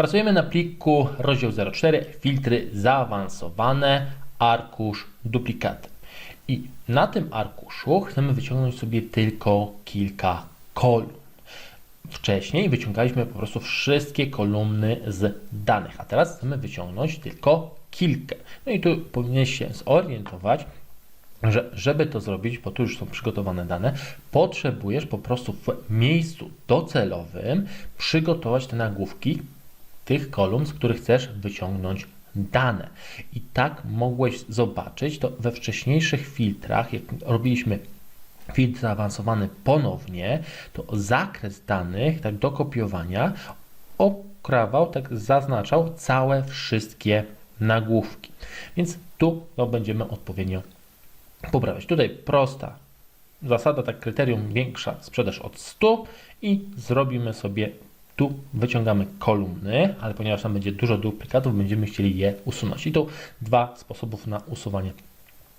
Pracujemy na pliku rozdział 04 filtry zaawansowane, arkusz, duplikaty. I na tym arkuszu chcemy wyciągnąć sobie tylko kilka kolumn. Wcześniej wyciągaliśmy po prostu wszystkie kolumny z danych, a teraz chcemy wyciągnąć tylko kilkę. No i tu powinieneś się zorientować, że żeby to zrobić, bo tu już są przygotowane dane, potrzebujesz po prostu w miejscu docelowym przygotować te nagłówki tych kolumn, z których chcesz wyciągnąć dane. I tak mogłeś zobaczyć to we wcześniejszych filtrach, jak robiliśmy filtr zaawansowany ponownie, to zakres danych tak do kopiowania okrawał, tak zaznaczał całe wszystkie nagłówki. Więc tu to będziemy odpowiednio poprawiać. Tutaj prosta zasada, tak kryterium większa sprzedaż od 100 i zrobimy sobie tu wyciągamy kolumny, ale ponieważ tam będzie dużo duplikatów, będziemy chcieli je usunąć. I tu dwa sposobów na usuwanie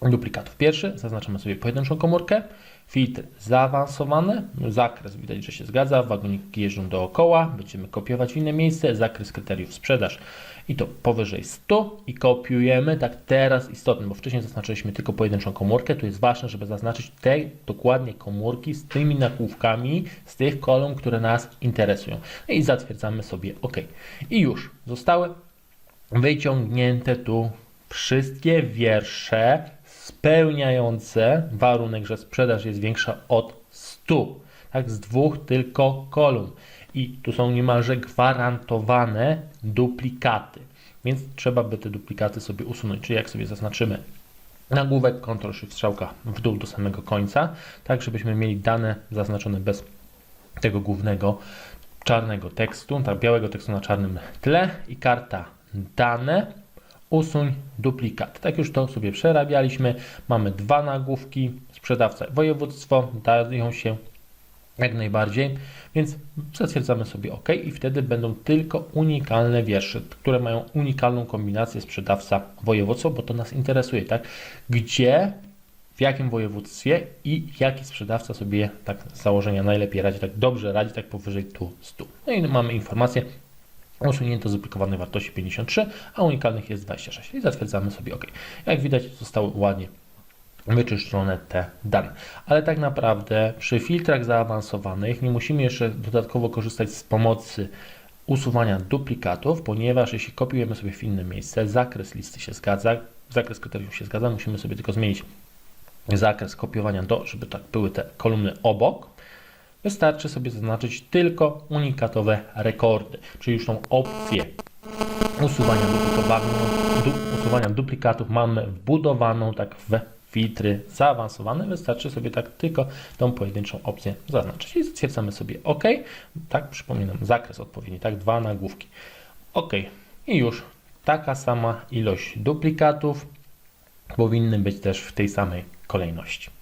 duplikatów. Pierwszy, zaznaczamy sobie pojedynczą komórkę, filtr zaawansowany, zakres widać, że się zgadza, wagoniki jeżdżą dookoła, będziemy kopiować w inne miejsce, zakres kryteriów sprzedaż. I to powyżej 100 i kopiujemy, tak teraz istotne, bo wcześniej zaznaczyliśmy tylko pojedynczą komórkę, tu jest ważne, żeby zaznaczyć te dokładnie komórki z tymi nagłówkami, z tych kolumn, które nas interesują. I zatwierdzamy sobie OK. I już zostały wyciągnięte tu wszystkie wiersze spełniające warunek, że sprzedaż jest większa od 100, tak, z dwóch tylko kolumn. I tu są niemalże gwarantowane duplikaty, więc trzeba by te duplikaty sobie usunąć. Czyli jak sobie zaznaczymy nagłówek, Ctrl Shift strzałka w dół do samego końca, tak żebyśmy mieli dane zaznaczone bez tego głównego czarnego tekstu, tak białego tekstu na czarnym tle i karta dane usuń duplikat. Tak już to sobie przerabialiśmy. Mamy dwa nagłówki, sprzedawca, województwo, dają się jak najbardziej, więc zatwierdzamy sobie OK i wtedy będą tylko unikalne wiersze, które mają unikalną kombinację sprzedawca, województwo, bo to nas interesuje, tak? Gdzie, w jakim województwie i jaki sprzedawca sobie tak z założenia najlepiej radzi, tak dobrze radzi, tak powyżej tu 100. No i mamy informację, usunięto z aplikowanej wartości 53, a unikalnych jest 26 i zatwierdzamy sobie OK. Jak widać zostały ładnie wyczyszczone te dane. Ale tak naprawdę przy filtrach zaawansowanych nie musimy jeszcze dodatkowo korzystać z pomocy usuwania duplikatów, ponieważ jeśli kopiujemy sobie w inne miejsce, zakres listy się zgadza, zakres kryteriów się zgadza, musimy sobie tylko zmienić zakres kopiowania do, żeby tak były te kolumny obok. Wystarczy sobie zaznaczyć tylko unikatowe rekordy, czyli już tą opcję usuwania, du, usuwania duplikatów mamy wbudowaną tak w filtry zaawansowane. Wystarczy sobie tak tylko tą pojedynczą opcję zaznaczyć i zatwierdzamy sobie OK. Tak, przypominam, zakres odpowiedni, tak, dwa nagłówki. OK. I już taka sama ilość duplikatów powinny być też w tej samej kolejności.